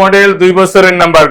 Model দুই বছরের number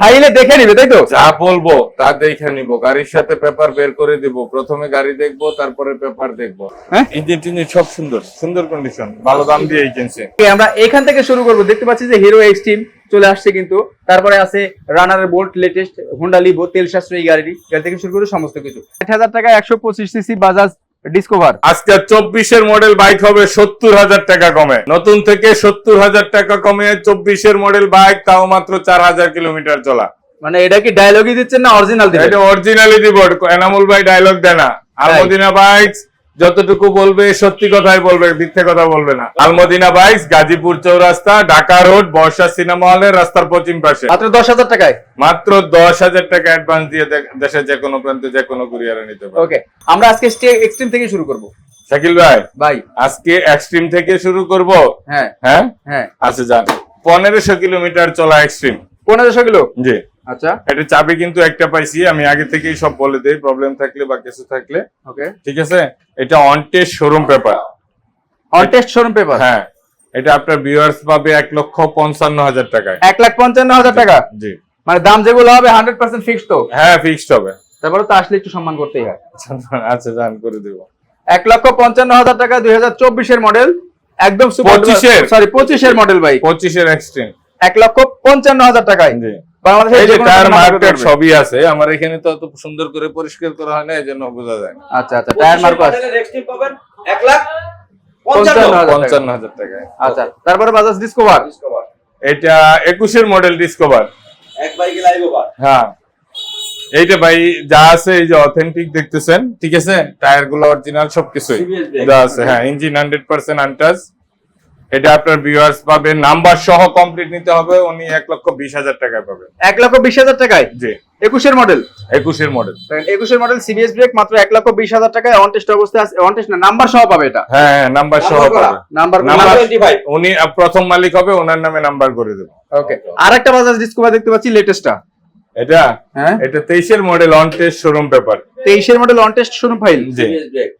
ভাইলে দেখে নিবে তাই তো? যা বলব তা দেখে নিবো। গাড়ির সাথে পেপার বের করে দিব। প্রথমে গাড়ি দেখব তারপরে পেপার দেখব। হ্যাঁ? ইঞ্জিন সব সুন্দর সুন্দর কন্ডিশন ভালো দাম দিয়ে কিনছে। আমরা এখান থেকে শুরু করব। দেখতে পাচ্ছি যে হিরো এক্সট্রিম চলে আসছে কিন্তু। তারপরে আছে Runner Bolt latest Honda Livo তেল সাশ্রয়ী গাড়ি গাড়ি থেকে শুরু করে সমস্ত কিছু। আট হাজার টাকা একশো পঁচিশ সিসি বাজাজ ডিসকভার আজকে চব্বিশের মডেল বাইক হবে সত্তর হাজার টাকা কমে। নতুন থেকে সত্তর হাজার টাকা কমে চব্বিশের মডেল বাইক তাও মাত্র চার হাজার কিলোমিটার চলা। মানে এটা কি ডায়লগই দিচ্ছেন না অরিজিনাল এটা অরিজিনালি দিব এনামুল ভাই ডায়লগ দেনা আলমদিনা বাইক যতটুকু বলবে সত্যি কথাই বলবে মিথ্যে কথা বলবে না। Alamdina bike Gazipur Chowrasta Dhaka road Barsha cinema হলের রাস্তার পশ্চিম পাশে। মাত্র দশ হাজার টাকায়? মাত্র দশ হাজার টাকা অ্যাডভান্স দিয়ে দেশের যে কোনো প্রান্তে যে কোনো কুরিয়ারে নিতে পারে ওকে আমরা আজকে এক্সট্রিম থেকে শুরু করব। শাকিল ভাই ভাই। আজকে এক্সট্রিম থেকে শুরু করব? হ্যাঁ। হ্যাঁ? হ্যাঁ। আচ্ছা যান। পনেরোশো কিলোমিটার চলা এক্সট্রিম পনেরোশো কিলো? জি। আচ্ছা। এটা চাবি কিন্তু একটা পাইছি আমি আগে থেকেই সব বলে দেই প্রবলেম থাকলে বা কিছু থাকলে। ওকে ঠিক আছে? এটা on test showroom paper on test showroom paper হ্যাঁ। এটা আপনার ভিউয়ার্স পাবে এক লক্ষ পঞ্চান্ন হাজার টাকায়। এক লাখ পঞ্চান্ন হাজার টাকা? জি। মানে দাম যেগুলো হবে হান্ড্রেড পার্সেন্ট ফিক্স তো? হ্যাঁ ফিক্সড হবে। তারপরে তো আসলে একটু সম্মান করতেই হয়। আচ্ছা জান করে দেব। এক লক্ষ পঞ্চান্ন হাজার টাকা দুই হাজার চব্বিশের মডেল একদম পঁচিশের? সরি পঁচিশের মডেল ভাই। পঁচিশের এক্সট্রিম এক লক্ষ পঞ্চান্ন হাজার টাকায়। জি। টায়ার। সবই আছে আমার এখানে তো অত সুন্দর করে পরিষ্কার করা হয় না এই বোঝা যায় না। আচ্ছা আচ্ছা টায়ার মার্কো আছে পাবেন এক লাখ পঞ্চান্ন পঞ্চান্ন হাজার টাকা। পঞ্চান্ন হাজার টাকায়। আচ্ছা তারপরে বাজাজ ডিসকভার ডিসকভার এটা একুশের মডেল ডিসকভার এক বাইকে লাইভ ওভার হ্যাঁ। এইটা ভাই যা আছে এই যে অথেন্টিক দেখতেছেন ঠিক আছে? টায়ারগুলো অরিজিনাল সবকিছুই। যা আছে হ্যাঁ ইঞ্জিন হান্ড্রেড পার্সেন্ট আনটাচ এটা আপনার ভিউয়ার্স পাবে নাম্বার সহ কমপ্লিট নিতে হবে উনি এক লক্ষ বিশ হাজার টাকায় পাবেন। এক লক্ষ বিশ হাজার টাকায়? জি। একুশের মডেল একুশের মডেল একুশের মডেল সিবিএস ব্রেক মাত্র এক লক্ষ বিশ হাজার টাকায় অন টেস্ট অবস্থায় আছে অন টেস্ট না নাম্বার সহ পাবে এটা। হ্যাঁ হ্যাঁ নাম্বার সহ পাবে। নাম্বার নাম্বার- উনি প্রথম মালিক হবে ওনার নামে নাম্বার করে দেবো। ওকে আর একটা বাজাজ ডিসকভার দেখতে পাচ্ছি লেটেস্টটা এটা? হ্যাঁ। এটা তেইশের model on test showroom paper তেইশের model on test showroom file G. CBS brake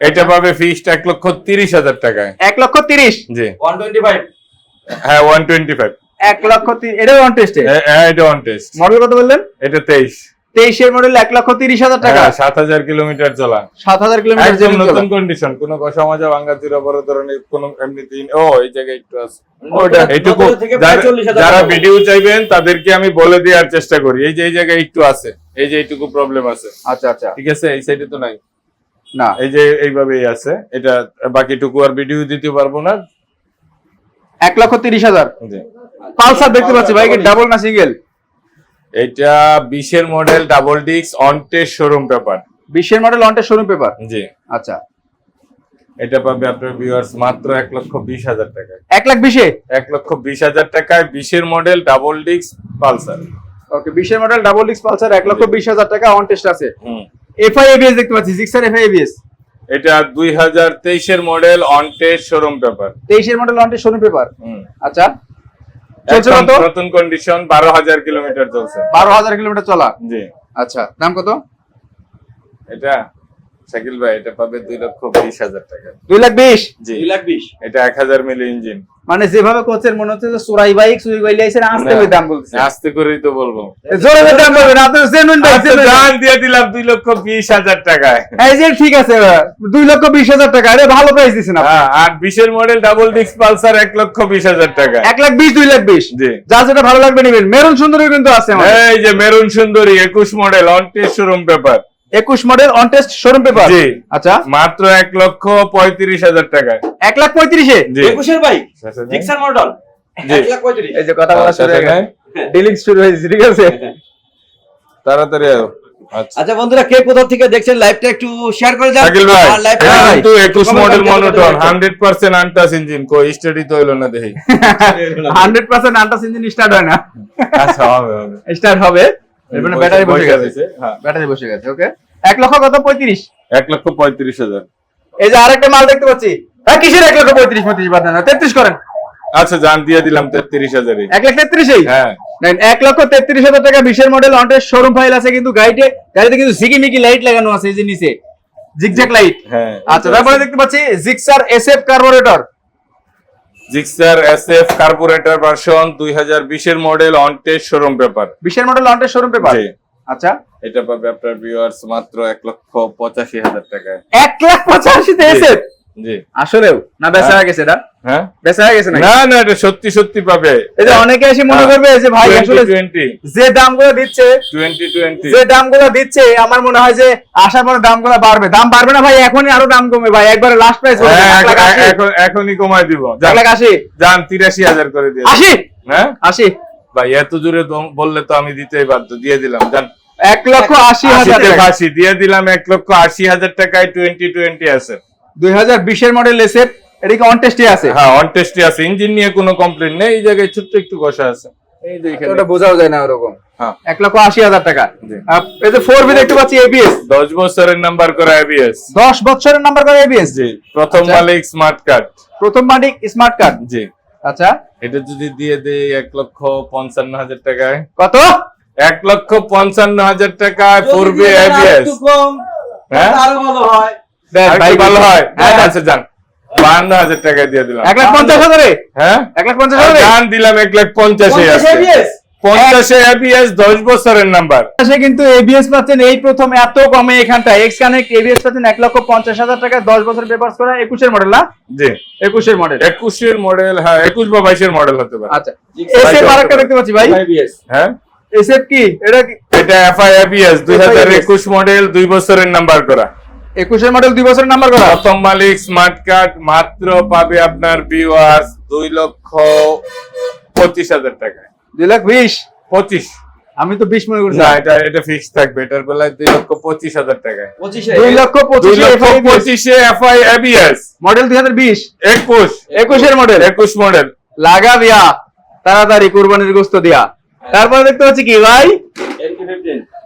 এটা পাবে ফিক্সড এক লক্ষ তিরিশ হাজার টাকায়। এক লক্ষ তিরিশ? জি। ওয়ান টোয়েন্টি ফাইভ হ্যাঁ ওয়ান টোয়েন্টি ফাইভ এক লক্ষ এটা অন টেস্টে হ্যাঁ এটা অন টেস্ট মডেল কত বললেন? এটা তেইশ। তেইশের মডেল এক লক্ষ তিরিশ হাজার টাকা। হ্যাঁ, সাত হাজার কিলোমিটার চলা। সাত হাজার কিলোমিটার একদম নতুন কন্ডিশন কোন কষা মাজা ভাঙ্গা চিরা বড় ধরনের কোন এমনিতেই ও এই জায়গায় একটু আছে। এইটুকু যারা- 40,000 যারা টাকা। ভিডিও চাইবেন তাদেরকে আমি বলে দেওয়ার চেষ্টা করি। এই যে এই জায়গায় একটু আছে। এই যে এইটুকু প্রবলেম আছে। আচ্ছা আচ্ছা। ঠিক আছে? এই সাইডে তো নাই। না। এই যে এইভাবেই আছে। এটা বাকিটুকু আর ভিডিও দিতে পারব না। এক লক্ষ তিরিশ হাজার। পালসার দেখতে পাচ্ছি ভাই ডাবল না সিঙ্গেল এটা বিশের মডেল ডাবল ডিক্স অন টেস্ট শোরুম পেপার বিশের model on test showroom paper জি। আচ্ছা। এটা পাবে আপনার ভিউয়ার্স মাত্র এক লক্ষ বিশ হাজার টাকায়। এক লাখ বিশে? এক লক্ষ বিশ হাজার টাকায় বিশের মডেল ডাবল ডিক্স পালসার। ওকে বিশের মডেল ডাবল ডিক্স পালসার এক লক্ষ বিশ হাজার টাকা অন টেস্ট আছে হুম এফআই এবিএস দেখতে পাচ্ছি জিক্সার এফআইএবিএস এটা দুই হাজার তেইশের model on test showroom paper তেইশের model on test showroom paper আচ্ছা চলছে কত? নতুন কন্ডিশন বারো হাজার কিলোমিটার চলছে। বারো হাজার কিলোমিটার চলা। জি। আচ্ছা দাম কত? এটা শাকিল ভাই এটা পাবে দুই লক্ষ বিশ হাজার টাকা। দুই লাখ বিশ? জি। দুই লাখ বিশ। এটা এক হাজার মিলি ইঞ্জিন। মানে যেভাবে কোচের মনে হচ্ছে যে সুরাই বাইক সুই বাইক লাইছেন আস্তে করে দাম বলছে আস্তে করেই তো বলব। জোরে জোরে দাম বলবেন আপনি জেনুইন ভাই দাম দিয়ে দিলাম দুই লক্ষ বিশ হাজার টাকায়। এই যে ঠিক আছে দুই লক্ষ বিশ হাজার টাকা আরে ভালো প্রাইস দিচ্ছেন আপনি। হ্যাঁ আর বিশের মডেল ডাবল ডিক্স পালসার এক লক্ষ বিশ হাজার টাকা এক লাখ বিশ দুই লাখ বিশ। জি। যা যেটা ভালো লাগবে নিবেন। মেরুন সুন্দরী কিন্তু আছে এই যে মেরুন সুন্দরী একুশ model on test showroom paper একুশ model on test showroom paper জি। আচ্ছা। মাত্র এক লক্ষ পঁয়ত্রিশ হাজার টাকায়। এক লাখ পঁয়ত্রিশে? একুশের বাইক জিক্সার মডেল জি। এই যে কথা বলা শুরু হয়ে ডিলিং শুরু হয়েছে ঠিক আছে? তাড়াতাড়ি আয়ো। আচ্ছা আচ্ছা বন্ধুরা কে কোথা থেকে দেখছেন লাইভটা একটু শেয়ার করে যান। শাকিল ভাই কিন্তু একুশ comment মডেল করতে মনোটন করতে হান্ড্রেড পার্সেন্ট আনটাস ইঞ্জিন কই স্টাডি তো হইল না দেখি। Hundred percent untouched engine start হয় না। আচ্ছা হবে হবে। স্টার্ট হবে। মানে ব্যাটারি বসে গেছে। হ্যাঁ। ব্যাটারি বসে গেছে ওকে এক লক্ষ কত? পঁয়ত্রিশ? এক লক্ষ পঁয়ত্রিশ হাজার। এই যে আরেকটা মাল দেখতে পাচ্ছি। হ্যাঁ কিসের এক লক্ষ পঁয়ত্রিশ পঁয়ত্রিশ বাদ না তেত্রিশ করেন। আচ্ছা জান দিয়ে দিলাম তেত্রিশ হাজারই এক লাখ তেত্রিশেই? হ্যাঁ। এক লক্ষ তেত্রিশ হাজার টাকা বিশের মডেল অন্টের শোরুম ফাইল আছে কিন্তু গাড়িতে। গাড়িতে কিন্তু ঝিকিমিকি লাইট লাগানো আছে এই যে নিচে। জিগজ্যাক লাইট হ্যাঁ। আচ্ছা তারপরে দেখতে পাচ্ছি Gixxer SF carburettor Gixxer SF carburettor version দুই হাজার বিশের model on test showroom paper 20 এর মডেল লন্টের শোরুম পেপার আচ্ছা। এটা পাবে আপনার ভিউয়ার্স মাত্র এক লক্ষ পঁচাশি হাজার টাকায়। এক লাখ পঁচাশিতে এসে জি আসলেও? না বেচা হয়ে। গেছে এটা? হ্যাঁ। বেচা হয়ে গেছে না না এটা সত্যি সত্যি পাবে। এই অনেকে এসে মনে করবে যে ভাই আসলে যে দামগুলো দিচ্ছে টোয়েন্টি টোয়েন্টি যে দামগুলো দিচ্ছে আমার মনে হয় যে আসার পরে দামগুলো বাড়বে। দাম বাড়বে না ভাই এখনই আরও দাম কমবে ভাই। একবারে লাস্ট প্রাইস এখন এখনই কমায় দিব। যান, এক লাখ আশি? যান তিরাশি হাজার করে দিয়ে আশি? হ্যাঁ? আশি? ভাই এত জোরে বললে তো আমি দিতেই বাধ্য। দিয়ে দিলাম জান এক লক্ষ আশি হাজার দিয়ে দিলাম এক লক্ষ আশি হাজার টাকায় টোয়েন্টি টোয়েন্টি আছে। দুই হাজার বিশের মডেল এসে এটা কি অন টেস্টে আছে? হ্যাঁ অন টেস্টে আছে। ইঞ্জিন নিয়ে কোনো কমপ্লেন নেই এই জায়গায় ছোট্ট একটু ঘষা আছে। এই যে এখানে। ওটা বোঝাও যায় না ওরকম। হ্যাঁ। এক লক্ষ আশি হাজার টাকা। এই যে ফোর বি দেখতে পাচ্ছি এবিএস দশ বছরের নাম্বার করা এবিএস দশ বছরের নাম্বার করে এবিএস জি প্রথম আচ্ছা। মালিক স্মার্ট কার্ড প্রথম মালিক স্মার্ট কার্ড জি। আচ্ছা। এটা যদি দিয়ে দেই এক লক্ষ পঞ্চান্ন হাজার টাকায়। কত? এক লক্ষ পঞ্চান্ন হাজার টাকায় পূর্বে এবিএস হ্যাঁ? আরও ভালো হয়। ভালো হয়। যান বাহান্ন হাজার টাকায় দিয়ে দিলাম। এক লাখ পঞ্চাশ হাজারে? হ্যাঁ? এক লাখ পঞ্চাশ হাজারে? যান দিলাম এক লাখ পঞ্চাশে এবিএস দশ বছরের নাম্বার। কিন্তু এবিএস পাচ্ছেন এই প্রথম এত কমে এখানটা এক্স কানেক্ট এবিএস পাচ্ছেন এক লক্ষ পঞ্চাশ হাজার টাকা দশ বছর পেপার করা একুশের মডেল না? জি। একুশের মডেল একুশের মডেল হ্যাঁ একুশ বা বাইশের মডেল হতে পারে। আচ্ছা। এসএফ আরেকটা দেখতে পাচ্ছি ভাই। ABS হ্যাঁ? এসএফ কি? এটা কি? এটা এফআই এবিএস দুই হাজার একুশ মডেল দুই বছরের নাম্বার করা। একুশের মডেল দুই বছরের নাম্বার করা প্রথম মালিক স্মার্ট কার্ড মাত্র পাবে আপনার ভিউয়ার্স দুই লক্ষ পঁচিশ হাজার টাকায়। দুই লাখ বিশ? পঁচিশ। আমি তো বিশ মনে করছি। না এটা এটা ফিক্স থাকবে। এটার বেলায় দুই লক্ষ পঁচিশ হাজার টাকায়। পঁচিশে দুই লক্ষ পঁচিশ এফআই এবিএস মডেল দুই হাজার বিশ? একুশ। একুশের মডেল একুশ মডেল লাগা বিয়া তাড়াতাড়ি কুরবানির গোস্ত দিয়া। তারপরে দেখতে পাচ্ছি কি ভাই?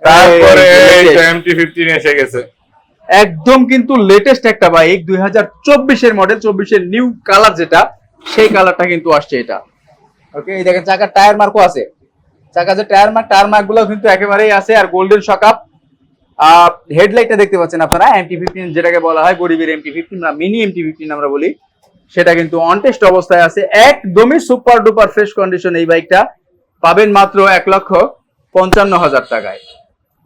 তারপরে এসে গেছে। একদম কিন্তু লেটেস্ট একটা বাইক দুই হাজার চব্বিশের মডেল চব্বিশের নিউ কালার যেটা সেই কালারটা কিন্তু আসছে এটা। ওকে এই দেখেন চাকার টায়ার মার্কও আছে। চাকা যে টায়ার মার্ক টায়ার মার্কগুলো কিন্তু একেবারেই আছে আর গোল্ডেন শকআপ হেডলাইটটা দেখতে পাচ্ছেন আপনারা এমটি ফিফটিন যেটাকে বলা হয় গরিবের এমটি ফিফটিন না মিনি এমটি ফিফটিন আমরা বলি সেটা কিন্তু অনটেস্ট অবস্থায় আছে। একদমই সুপার ডুপার ফ্রেশ কন্ডিশন এই বাইকটা পাবেন মাত্র এক লক্ষ পঞ্চান্ন হাজার টাকায়।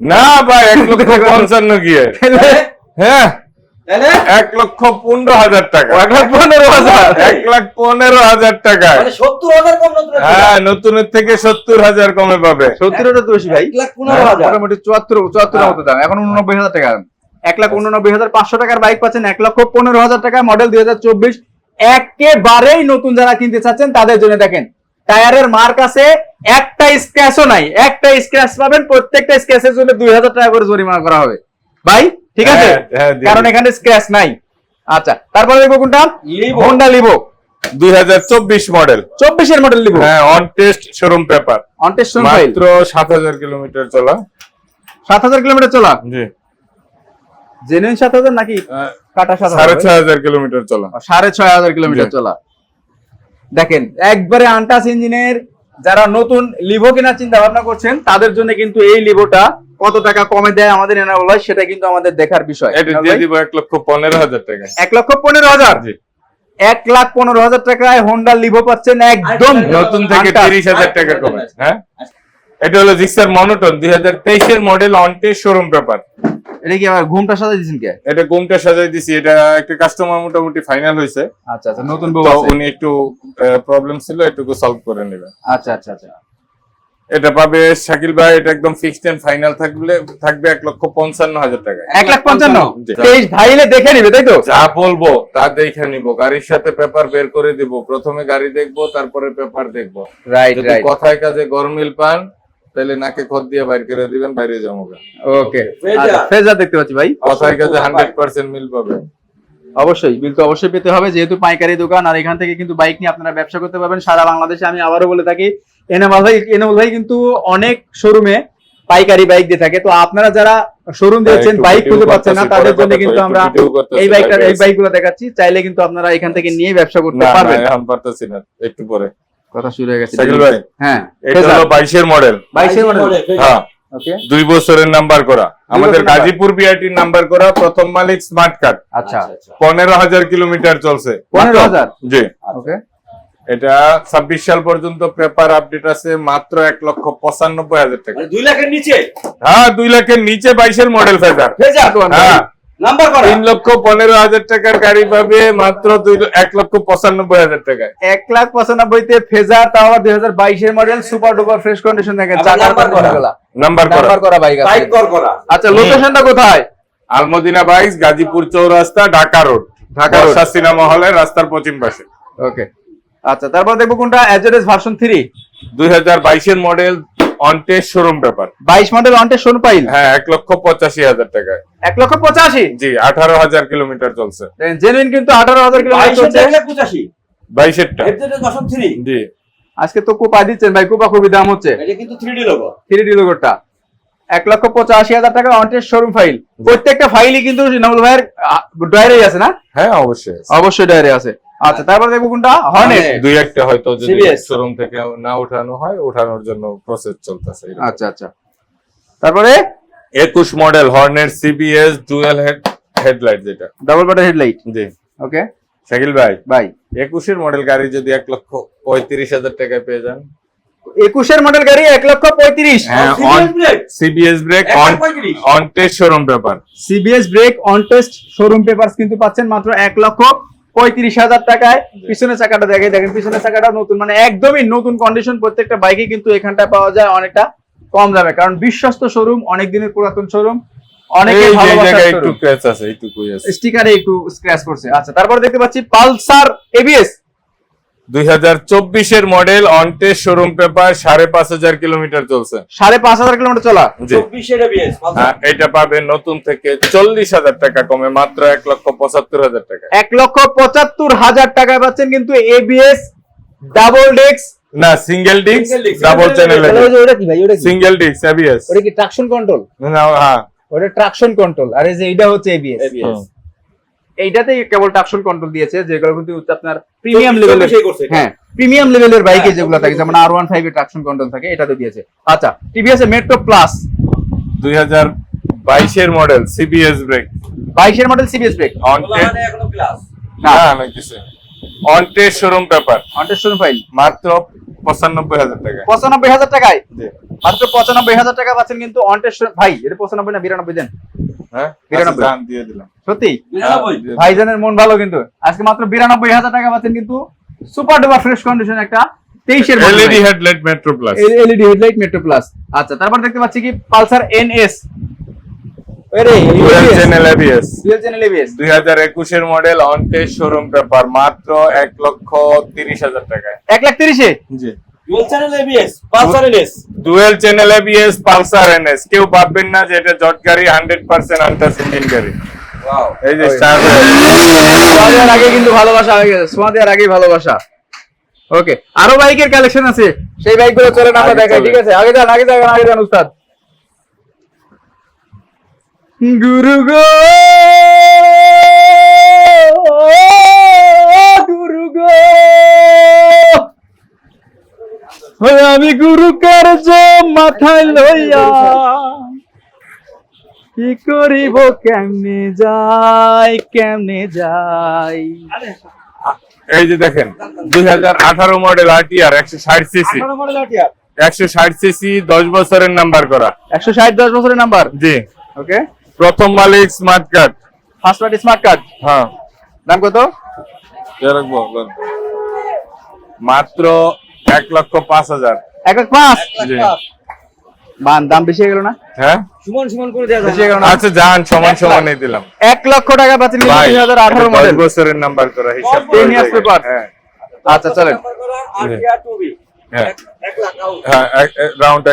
না ভাই এক লক্ষ পঞ্চান্ন গিয়ে। হ্যাঁ। তাহলে? এক লক্ষ পনেরো হাজার টাকা। এক লাখ পনেরো হাজার। এক লাখ পনেরো হাজার টাকায় মানে সত্তর হাজার কম নতুন হ্যাঁ নতুনের থেকে সত্তর হাজার কমে পাবে। সত্তর বেশি ভাই। হাজার। মোটামুটি চুয়াত্তর চুয়াত্তর মতো দাম। এখন উননব্বই হাজার টাকা। এক লাখ উননব্বই হাজার পাঁচশো টাকার বাইক পাচ্ছেন এক লক্ষ পনেরো হাজার টাকা মডেল দুই হাজার চব্বিশ। একেবারেই নতুন যারা কিনতে চাচ্ছেন তাদের জন্য দেখেন টায়ারের মার্ক আছে একটা স্ক্র্যাচও নাই। একটা স্ক্র্যাচ পাবেন প্রত্যেকটা স্ক্র্যাচের জন্য দুই হাজার টাকা করে জরিমানা করা হবে। ভাই ঠিক আছে? হ্যাঁ, হ্যাঁ, কারণ এখানে স্ক্র্যাচ নাই। আচ্ছা তারপরে দেখব কোনটা? লিভো। হোন্ডা লিভো চব্বিশ মডেল মডেল লিভো হ্যাঁ অন টেস্ট শোরুম পেপার মাত্র চলা। চলা? জি। জেনুইন নাকি কাটা চলা। কিলোমিটার চলা। দেখেন একবারে আন্টাস ইঞ্জিনের যারা নতুন লিভো কেনার চিন্তা ভাবনা করছেন তাদের জন্য কিন্তু এই লিভোটা কত টাকা কমে দেয় আমাদের এনাবল হয় সেটা কিন্তু আমাদের দেখার বিষয়। এটা দিয়ে দিব এক লক্ষ পনেরো হাজার টাকা। এক লক্ষ পনেরো হাজার? এক লাখ পনেরো হাজার টাকায় হোন্ডা লিভো পাচ্ছেন একদম। নতুন থেকে আচ্ছা। তিরিশ হাজার টাকা কমে হ্যাঁ? এটা হলো জিক্সার মনোটন দুই হাজার তেইশের model on test showroom paper এটা কি আবার ঘুমটা সাজা দিয়েছেন কে? এটা গুমটা সাজাই দিছি এটা একটা কাস্টমার মোটামুটি ফাইনাল হয়েছে। আচ্ছা আচ্ছা নতুন বউ উনি একটু প্রবলেম ছিল এটুকু সলভ করে নেবে আচ্ছা আচ্ছা আচ্ছা। এটা পাবে শাকিল ভাই এটা একদম ফিক্সড এন্ড ফাইনাল থাকলে থাকবে এক লক্ষ পঞ্চান্ন হাজার টাকা এক লাখ পঞ্চান্ন? জি। তেইশ ভাইলে দেখে নিবে তাই তো? যা বলব তা দেখে নিব। গাড়ির সাথে পেপার বের করে দিব। প্রথমে গাড়ি দেখব তারপরে পেপার দেখব। রাইট যদি রাইট কথায় কাজে গরমিল পান তাহলে নাকে খত দিয়ে বাইর করে দিবেন বাইরে যাব ওকে ফ্রেজা। ফেজা। দেখতে পাচ্ছি ভাই। কথায় কাজে হান্ড্রেড পার্সেন্ট মিল পাবে। অবশ্যই বিল তো অবশ্যই পেতে হবে। যেহেতু পাইকারি দোকান আর এখান থেকে কিন্তু বাইক নিয়ে আপনারা ব্যবসা করতে পারবেন। সারা বাংলাদেশে আমি আবারও বলে থাকি এনামল ভাই এনামল ভাই কিন্তু অনেক শোরুমে পাইকারি বাইক দিয়ে থাকে। তো আপনারা যারা শোরুম দিয়েছেন বাইক খুঁজে পাচ্ছেন না তাদের জন্য কিন্তু আমরা এই বাইকটা এই বাইকগুলো দেখাচ্ছি। চাইলে কিন্তু আপনারা এখান থেকে নিয়ে ব্যবসা করতে না না পারবেন। এখন পারতেছি না একটু পরে। কথা শুরু হয়ে গেছে। শাকিল ভাই হ্যাঁ। এটা হলো বাইশের মডেল বাইশের মডেল হ্যাঁ। ওকে দুই বছরের নাম্বার করা। আমাদের। গাজীপুর বিআইটির নাম্বার করা প্রথম মালিক স্মার্ট কার্ড আচ্ছা। পনেরো হাজার কিলোমিটার চলছে। পনেরো হাজার? জি। ওকে এটা ছাব্বিশ সাল পর্যন্ত পেপার আপডেট আছে মাত্র এক লক্ষ পঁচানব্বই হাজার টাকা। মানে দুই লাখের নিচে? হ্যাঁ দুই লাখের নিচে বাইশের মডেল ফেজার ফেজার হ্যাঁ। তিন লক্ষ পনেরো হাজার টাকার গাড়ি পাবে মাত্র দুই এক লক্ষ পঁচানব্বই হাজার টাকায়। এক লাখ পঁচানব্বইতে ফেজার তাও আবার দুই হাজার বাইশের model super duper fresh condition দেখেন নাম্বার করা। বাইক বাইক কর। আচ্ছা লোকেশনটা কোথায়? Alamdina bikes Gazipur Chowrasta Dhaka road Dhaka cinema হলে রাস্তার পশ্চিম পাশে। ওকে আচ্ছা তারপর দেখব কোনটা? অ্যাজরেস ভার্সন থ্রি দুই হাজার বাইশের model on test showroom paper বাইশ মডেল অন্টে শোন পাইল? হ্যাঁ এক লক্ষ পঁচাশি হাজার টাকায়। এক লক্ষ পঁচাশি? জি আঠারো হাজার কিলোমিটার চলছে। জেনুইন কিন্তু আঠারো হাজার কিলোমিটার চলছে। পঁচাশি। বাইশেরটা। হেডসেটের থ্রি জি। আজকে তো কোপা দিচ্ছেন ভাই কোপা খুবই দাম হচ্ছে। এটা কিন্তু three D logo three D লোগোটা এক লক্ষ পঁচাশি হাজার টাকা অন্টের শোরুম ফাইল প্রত্যেকটা ফাইলই কিন্তু নবুল ভাইয়ের ডায়রি আছে না? হ্যাঁ অবশ্যই অবশ্যই ডায়রি আছে। আচ্ছা তারপর দেখব কোনটা? হর্নেট দুই একটা হয়তো যদি শোরুম থেকে না উঠানো হয় ওঠানোর জন্য প্রসেস চলতেছে আচ্ছা আচ্ছা। তারপরে? একুশ মডেল হর্নের সিবিএস ডুয়েল হেড হেডলাইট যেটা। ডাবল বাটার হেডলাইট জি। ওকে শাকিল ভাই বাই একুশের মডেল গাড়ি যদি এক লক্ষ পঁয়ত্রিশ হাজার টাকায় পেয়ে যান। একুশের মডেল গাড়ি এক লক্ষ পঁয়ত্রিশ। হ্যাঁ CBS brake on on test showroom paper CBS brake on test showroom papers কিন্তু পাচ্ছেন মাত্র এক লক্ষ পঁয়ত্রিশ হাজার টাকায় পিছনের চাকাটা দেখে দেখেন পিছনের চাকাটা নতুন মানে একদমই নতুন কন্ডিশন প্রত্যেকটা বাইকে কিন্তু এখানটায় পাওয়া যায় অনেকটা কম দামে। কারণ বিশ্বস্ত শোরুম অনেক দিনের পুরাতন শোরুম অনেকে একটু আছে স্টিকারে একটু স্ক্র্যাচ করছে। আচ্ছা তারপর দেখতে পাচ্ছি পালসার এবিএস দুই হাজার চব্বিশের model on test showroom paper সাড়ে পাঁচ হাজার কিলোমিটার চলছে। সাড়ে পাঁচ হাজার কিলোমিটার চলা? হ্যাঁ, এটা পাবেন নতুন থেকে চল্লিশ হাজার টাকা কমে মাত্র এক লক্ষ পঁচাত্তর হাজার টাকা। এক লক্ষ পঁচাত্তর হাজার টাকায় পাচ্ছেন কিন্তু এবিএস ডাবল ডেক্স না সিঙ্গেল ডিস্ক ডাবল চ্যানেল। ওটা কি ভাই? ওটা কি? সিঙ্গেল ডিস্ক এবিএস ওটা কি ট্রাকশন কন্ট্রোল হ্যাঁ। ওটা ট্রাকশন কন্ট্রোল আর এই যে এইটা হচ্ছে এবিএস এইটাতেই কেবল ট্রাকশন কন্ট্রোল দিয়েছে যেগুলো কিন্তু আপনার প্রিমিয়াম লেভেলের। হ্যাঁ প্রিমিয়াম লেভেলের বাইকে হ্যাঁ, যেগুলো থাকে যেমন আর ওয়ান ফাইভ এর ট্রাকশন কন্ট্রোল থাকে এটাতে দিয়েছে। আচ্ছা টিভিএস মেট্রো প্লাস দুই হাজার বাইশের মডেল সিবিএস ব্রেক বাইশের মডেল সিবিএস ব্রেক না। না কিছু শোরুম পেপার অন্টেস্টন ফাইল মাত্র পঁচানব্বই হাজার টাকা। পঁচানব্বই হাজার টাকায়? মাত্র পঁচানব্বই হাজার টাকা পাচ্ছেন কিন্তু অনটেস্টন ভাই এটা পঁচানব্বই না বিরানব্বই দেন। হ্যাঁ? সত্যি? দিলাম। ভাইজানের মন ভালো কিন্তু। আজকে মাত্র বিরানব্বই হাজার টাকা পাচ্ছেন কিন্তু সুপার ডুপার ফ্রেশ কন্ডিশন একটা তেইশের LED headlight Metro plus LED headlight Metro plus আচ্ছা তারপর দেখতে পাচ্ছি কি? পালসার এনএস দুই হাজার একুশের model on test showroom paper মাত্র এক লক্ষ তিরিশ হাজার টাকায়। এক লাখ তিরিশে? জি। Dual channel ABS, Pulsar NS dual channel ABS Pulsar NS কেউ ভাববেন না যে এটা জট গাড়ি হান্ড্রেড পার্সেন্ট আনটাস ইঞ্জিন গাড়ি। ওয়াও এই যে স্টার আগে কিন্তু ভালোবাসা হয়ে গেছে সোয়া দেওয়ার আগেই ভালোবাসা। ওকে আরও বাইকের কালেকশন আছে। সেই বাইকগুলো চলেন আমরা দেখাই ঠিক আছে? আগে যান আগে যান আগে যান উস্তাদ। গুরু গো গুরু গো। আমি গুরু কার্য মাথায় লইয়া কি করিব কেমনে যাই কেমনে যাই? এই যে দেখেন দুই হাজার আঠারো মডেল আরটিআর একশো ষাট সিসি 18 মডেল আটিয়া একশো ষাট সিসি দশ বছরের নাম্বার করা। একশো ষাট দশ বছরের নাম্বার জি। ওকে প্রথম মালিক smart card first party smart card হ্যাঁ। দাম কত? রাখব মাত্র এক লক্ষ পাঁচ হাজার। এক লাখ পাঁচ। মান দাম বেশি হয়ে গেল না? হ্যাঁ? সুমন সুমন করে দেওয়া বেশি হয়ে গেল না? আচ্ছা যান সমান সমানই দিলাম। এক লক্ষ টাকা ভাই দুই হাজার আঠারো মডেল বছরের নাম্বার করা হিসাব দেখেন। paper। হ্যাঁ। আচ্ছা চলেন। নাম্বার করা আটিয়া 2B হ্যাঁ। এক- এক লাখ হ্যাঁ রাউন্ড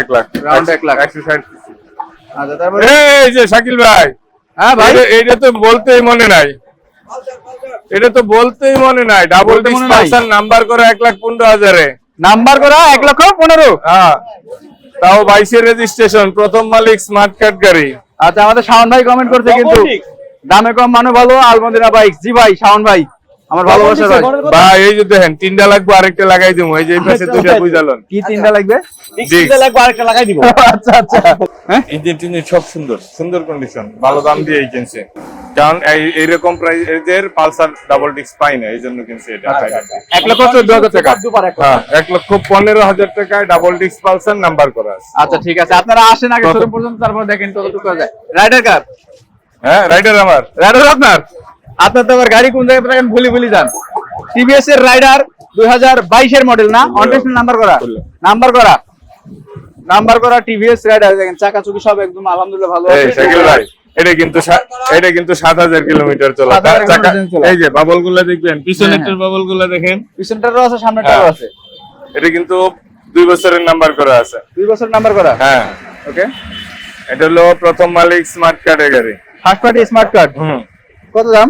এক লাখ। একশো ষাট। আচ্ছা তারপরে? এই যে শাকিল ভাই। হ্যাঁ ভাই। এটা- তো বলতেই মনে নাই। এটা তো বলতেই মনে নাই। ডাবল মনে নাম্বার করে এক লাখ পনেরো হাজারে। নাম্বার করা এক লক্ষ পনেরো। হ্যাঁ। তাও বাইশের রেজিস্ট্রেশন প্রথম মালিক স্মার্ট কার্ড গাড়ি। আচ্ছা আমাদের শাওন ভাই কমেন্ট করছে কিন্তু দামে কম মানে ভালো আলমদিনা বাইক জি ভাই শাওন ভাই। আমার ভালোবাসার ভাই। বা এই যে দেখেন তিনটা লাগবে আরেকটা লাগাই দিব এই যে এই পাশে দুইটা বুঝালন। কি তিনটা লাগবে? Dix। লাগবে আরেকটা লাগাই দিব আচ্ছা আচ্ছা। হ্যাঁ? ইঞ্জিন টিঞ্জিন সব সুন্দর সুন্দর কন্ডিশন ভালো দাম দিয়ে কিনছে। কারণ এই এইরকম প্রাইসের পালসার ডাবল ডিস্ক পাই না এই জন্য কিনছে এটা। এক লক্ষ চোদ্দ হাজার টাকা। হ্যাঁ এক লক্ষ পনেরো হাজার টাকায় ডাবল ডিস্ক পালসার নাম্বার করা আছে। আচ্ছা ঠিক আছে। আপনারা আসেন আগে শোরুম পর্যন্ত তারপর দেখেন কতটুকু যায় রাইডার কার? হ্যাঁ রাইডার আমার। রাইডার আপনার? আপনার তো আবার গাড়ি কোন জায়গায় থাকেন ভুলি ভুলি যান। টিভিএস এর রাইডার দুই হাজার বাইশের মডেল না? অনটেস্ট নাম্বার করা? নাম্বার করা? নাম্বার করা টিভিএস রাইডার দেখেন চাকা চুকি সব একদম আলহামদুলিল্লাহ ভালো আছে। শাকিল ভাই এটা কিন্তু এটা কিন্তু সাত হাজার কিলোমিটার চলা। 7,000 চাকা কিলোমিটার চলা। এই যে বাবলগুলা দেখবেন পিছনের হ্যাঁ, বাবলগুলা দেখেন। পিছনটারও আছে সামনেটারও হ্যাঁ। আছে। এটা কিন্তু দুই বছরের নাম্বার করা আছে। দুই বছর নাম্বার করা? হ্যাঁ। ওকে এটা হলো প্রথম মালিক স্মার্ট কার্ডের গাড়ি। ফার্স্ট পার্টি স্মার্ট কার্ড হুম। কত দাম?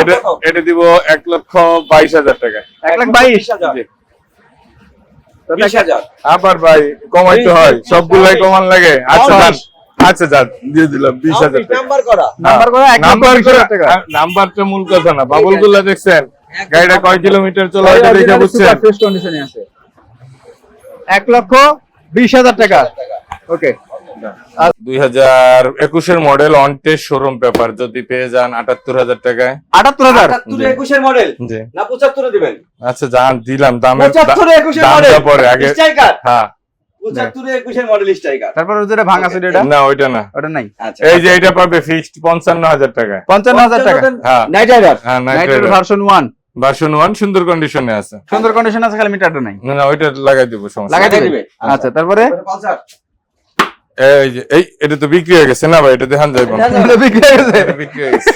এটা এটা দিব এক লক্ষ বাইশ হাজার টাকা। এক লাখ বাইশ আবার ভাই কমাইতে হয়। সবগুলাই কমান লাগে। আচ্ছা যান আচ্ছা যান দিয়ে দিলাম বিশ হাজার নাম্বার করা। নাম্বার করা নাম্বার বিশ করে হাজার টাকা। নাম্বারটা মূল কথা না। বাবলগুলা দেখছেন? গাড়িটা কয় কিলোমিটার চলা এটা দেখে বুঝছেন? ফ্রেশ কন্ডিশনে আছে। এক লক্ষ বিশ হাজার টাকা। ওকে দুই হাজার একুশের model on test showroom paper যদি পেয়ে যান আটাত্তর হাজার টাকায়। আটাত্তর হাজার? একুশের মডেল না পঁচাত্তরে দিবেন? আচ্ছা যান দিলাম দামের একুশের পরে আগে হ্যাঁ। পঁচাত্তরে একুশের মডেল স্ট্রাইকার তারপর যেটা ভাঙা ছিল এটা? না ওইটা না। ওটা নাই? আচ্ছা। এই যে এটা পাবে ফিক্সড পঞ্চান্ন হাজার টাকা পঞ্চান্ন হাজার টাকা? হ্যাঁ। নাইট রাইডার হ্যাঁ ভার্সন ওয়ান ভার্সন ওয়ান সুন্দর কন্ডিশনে আছে। সুন্দর কন্ডিশন আছে খালি মিটারটা নাই। না না ওইটা লাগাই দিব সমস্যা লাগাই দিবে? দিবে। আচ্ছা। তারপরে পালসার? এই যে এই এটা তো বিক্রি হয়ে গেছে না ভাই? এটা দেখান যাইব। না। বিক্রি হয়ে গেছে? এটা বিক্রি হয়ে গেছে।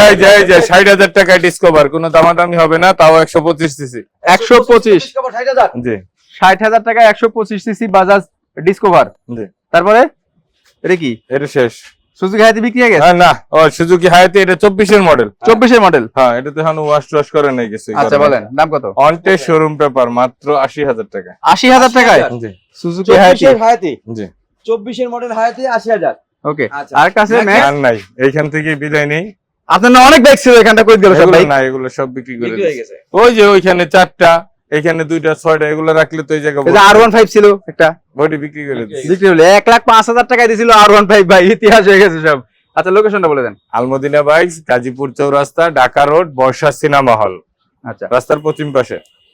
এই যে এই যে ষাট হাজার টাকায় ডিসকভার কোনো দামাদামি হবে না তাও একশো পঁচিশ সিসি একশো পঁচিশ। ষাট হাজার। জি। ষাট হাজার টাকা একশো পঁচিশ সিসি বাজাজ ডিসকভার জি। তারপরে? এটা কি? এটা শেষ। সুজুকি হাইতে বিক্রি হয়ে গেছে? হ্যাঁ না। ও সুজুকি হায়াতে এটা চব্বিশের মডেল চব্বিশের মডেল হ্যাঁ এটা তো এখন ওয়াশ করে নাই কিছু। আচ্ছা বলেন দাম কত? অনটে শোরুম পেপার মাত্র আশি হাজার টাকা। আশি হাজার টাকায়? জি। সুজুকি চব্বিশের হায়াতি জি। চব্বিশের মডেল হায়াতি আশি হাজার। ওকে। আর কাছে আর নাই। এইখান থেকে বিদায় নেই। আপনার না অনেক বাইক ছিল এখানটা দিল সব এগুলো বাইক না এগুলো সব বিক্রি করে। গেছে। ওই যে ওইখানে চারটা এখানে দুইটা ছয়টা এগুলো রাখলে তো এই জায়গা আর ওয়ান ফাইভ ছিল একটা। বডি বিক্রি করে বিক্রি হলো। এক লাখ পাঁচ হাজার টাকায় দিয়েছিল আর ওয়ান ফাইভ ভাই ইতিহাস হয়ে গেছে সব। আচ্ছা লোকেশনটা বলে দেন। Alamdina bikes Gazipur Chowrasta Dhaka road Barsha cinema hall. আচ্ছা। রাস্তার পশ্চিম পাশে।